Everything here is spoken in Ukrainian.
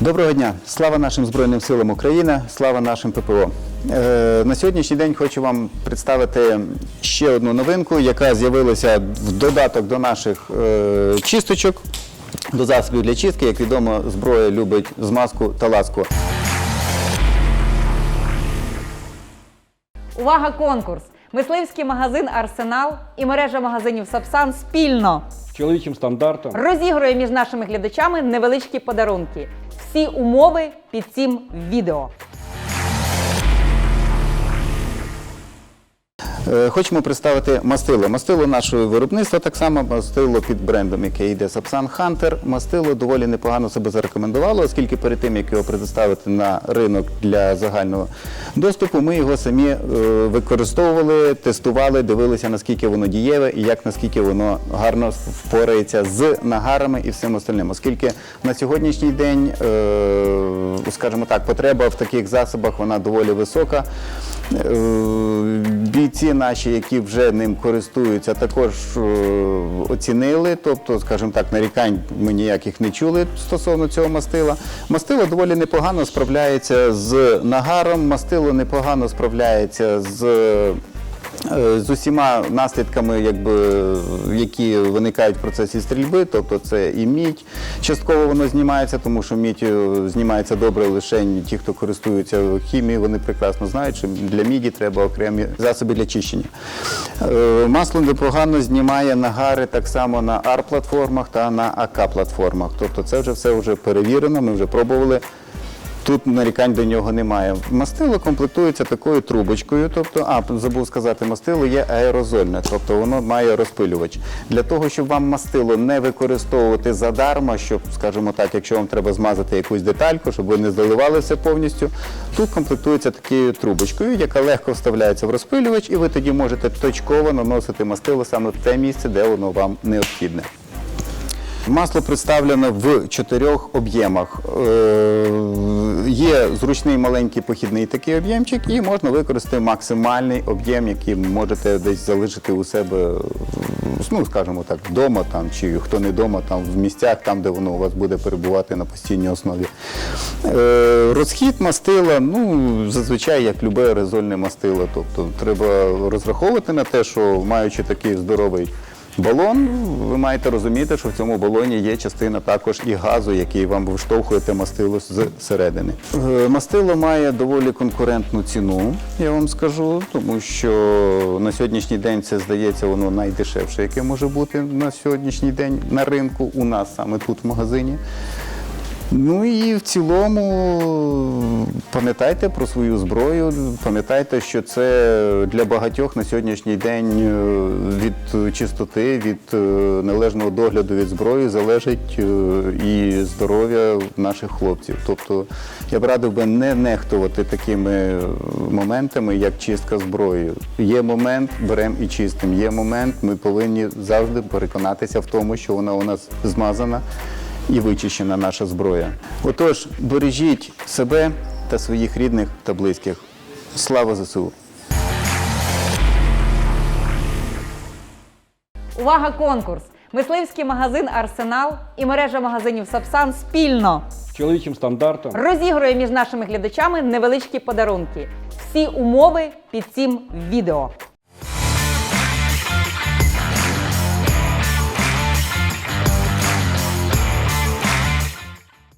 Доброго дня! Слава нашим Збройним силам України, слава нашим ППО. Е, на сьогоднішній день хочу вам представити ще одну новинку, яка з'явилася в додаток до наших е, чисточок, до засобів для чистки. Як відомо, зброя любить змазку та ласку. Увага, конкурс! Мисливський магазин Арсенал і мережа магазинів Сапсан спільно чоловічим стандартом. розігрує між нашими глядачами невеличкі подарунки. Всі умови під цим відео. Хочемо представити мастило. Мастило нашого виробництва, так само мастило під брендом, яке йде Сапсан Hunter. Мастило доволі непогано себе зарекомендувало, оскільки перед тим, як його предоставити на ринок для загального доступу, ми його самі е, використовували, тестували, дивилися, наскільки воно дієве і як наскільки воно гарно впорається з нагарами і всім остальним. Оскільки на сьогоднішній день, е, скажімо так, потреба в таких засобах вона доволі висока. Е, Бійці наші, які вже ним користуються, також е, оцінили. Тобто, скажімо так, нарікань ми ніяких не чули стосовно цього мастила. Мастило доволі непогано справляється з нагаром, мастило непогано справляється з. Е, З усіма наслідками, якби, які виникають в процесі стрільби, тобто це і мідь, частково воно знімається, тому що мідь е, знімається добре лише ті, хто користується хімією, вони прекрасно знають, що для міді треба окремі засоби для чищення. Е, Масло непогано знімає нагари так само на AR-платформах та на АК-платформах. Тобто це вже все вже перевірено, ми вже пробували. Тут нарікань до нього немає. Мастило комплектується такою трубочкою, тобто, а забув сказати, мастило є аерозольне, тобто воно має розпилювач. Для того, щоб вам мастило не використовувати задарма, щоб, скажімо так, якщо вам треба змазати якусь детальку, щоб ви не заливали все повністю, тут комплектується такою трубочкою, яка легко вставляється в розпилювач, і ви тоді можете точково наносити мастило саме в те місце, де воно вам необхідне. Масло представлено в чотирьох об'ємах. Е, Є зручний маленький похідний такий об'ємчик, і можна використати максимальний об'єм, який можете десь залишити у себе, ну скажімо так, вдома там, чи хто не вдома, там в місцях, там, де воно у вас буде перебувати на постійній основі. Е, Розхід мастила, ну зазвичай як любе аерозольне мастило. Тобто треба розраховувати на те, що маючи такий здоровий. Балон, ви маєте розуміти, що в цьому балоні є частина також і газу, який вам виштовхуєте мастило з середини. Е, Мастило має доволі конкурентну ціну, я вам скажу, тому що на сьогоднішній день це здається воно найдешевше, яке може бути на сьогоднішній день на ринку, у нас саме тут в магазині. Ну і в цілому пам'ятайте про свою зброю, пам'ятайте, що це для багатьох на сьогоднішній день е, від чистоти, від е, належного догляду від зброї залежить е, і здоров'я наших хлопців. Тобто я б радив би не нехтувати такими моментами, як чистка зброєю. Є момент, беремо і чистимо. Є момент, ми повинні завжди переконатися в тому, що вона у нас змазана і вичищена наша зброя. Отож, бережіть себе та своїх рідних та близьких. Слава ЗСУ! Увага, конкурс! Мисливський магазин Арсенал і мережа магазинів Сапсан спільно з чоловічим стандартом. розігрує між нашими глядачами невеличкі подарунки. Всі умови під цим відео.